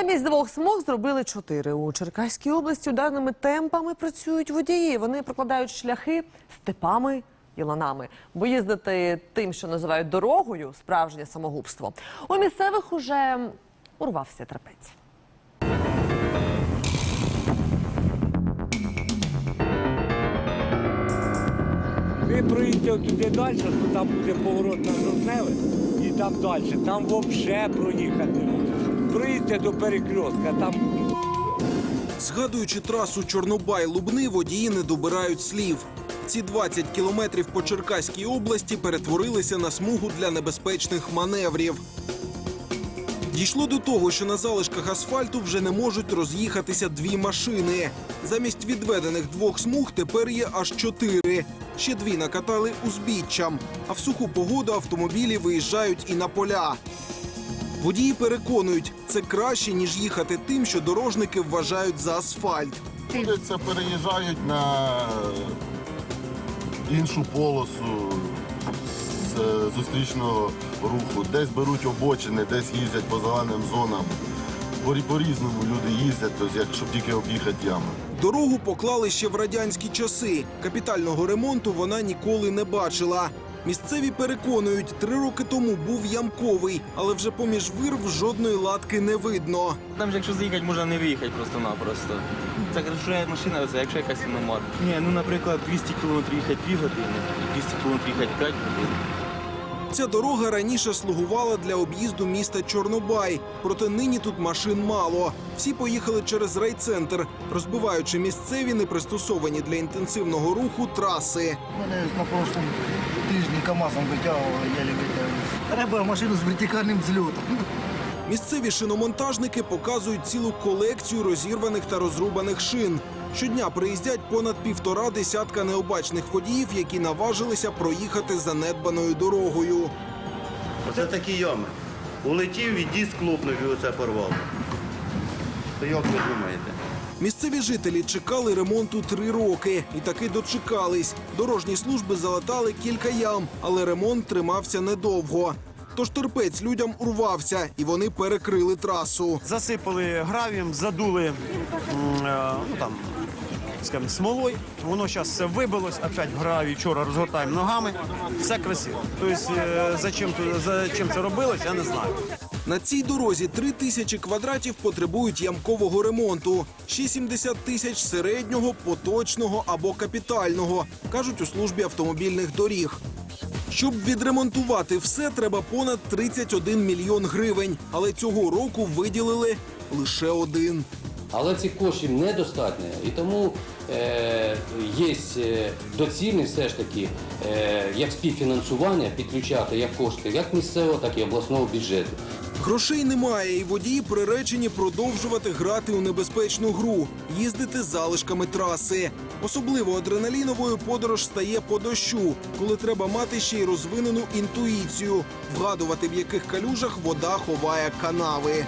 Замість двох смуг зробили чотири. У Черкаській області ударними темпами працюють водії. Вони прокладають шляхи степами і ланами. Бо їздити тим, що називають дорогою, справжнє самогубство. У місцевих уже урвався трапець. Ви проїдете туди далі, то там буде поворот на жовтневе і там далі. Там взагалі проїхати не можна. Проїдьте до перекрестка, там Згадуючи трасу Чорнобай-Лубни, водії не добирають слів. Ці 20 кілометрів по Черкаській області перетворилися на смугу для небезпечних маневрів. Дійшло до того, що на залишках асфальту вже не можуть роз'їхатися дві машини. Замість відведених двох смуг тепер є аж чотири. Ще дві накатали узбіччям, а в суху погоду автомобілі виїжджають і на поля. Водії переконують, це краще, ніж їхати тим, що дорожники вважають за асфальт. Люди переїжджають на іншу полосу з е, зустрічного руху. Десь беруть обочини, десь їздять по зеленим зонам. По- По-різному люди їздять, тобто, як- щоб тільки об'їхати ями. Дорогу поклали ще в радянські часи. Капітального ремонту вона ніколи не бачила. Місцеві переконують, три роки тому був ямковий, але вже поміж вирв жодної латки не видно. Там же якщо заїхати, можна не виїхати просто-напросто. Це що машина, це якщо якась іномар. Ні, ну, наприклад, 200 км їхати 2 години, 200 км їхати 5 годин. Ця дорога раніше слугувала для об'їзду міста Чорнобай, проте нині тут машин мало. Всі поїхали через райцентр, розбиваючи місцеві непристосовані для інтенсивного руху траси. Мене на прошлому тижні КАМАЗом витягували, я витягували. Треба машину з вертикальним зльотом. Місцеві шиномонтажники показують цілу колекцію розірваних та розрубаних шин. Щодня приїздять понад півтора десятка необачних водіїв, які наважилися проїхати занедбаною дорогою. Оце такі ями. Улетів диск лопнув і оце порвав. То як ви думаєте? Місцеві жителі чекали ремонту три роки і таки дочекались. Дорожні служби залатали кілька ям, але ремонт тримався недовго. Тож терпець людям урвався, і вони перекрили трасу. засипали гравієм, задули е, ну, там, скажімо, смолою. Воно зараз все вибилось, опять в гравій вчора розгортаємо ногами. Все красиво. Тобто, е, ту- зачем це робилось, я не знаю. На цій дорозі три тисячі квадратів потребують ямкового ремонту, ще 70 тисяч середнього, поточного або капітального, кажуть у службі автомобільних доріг. Щоб відремонтувати все, треба понад 31 мільйон гривень, але цього року виділили лише один. Але цих коштів недостатньо, і тому е, є е, доцільність все ж таки е, як співфінансування підключати як кошти як місцевого, так і обласного бюджету. Грошей немає, і водії приречені продовжувати грати у небезпечну гру, їздити залишками траси. Особливо адреналіновою подорож стає по дощу, коли треба мати ще й розвинену інтуїцію, вгадувати в яких калюжах вода ховає канави.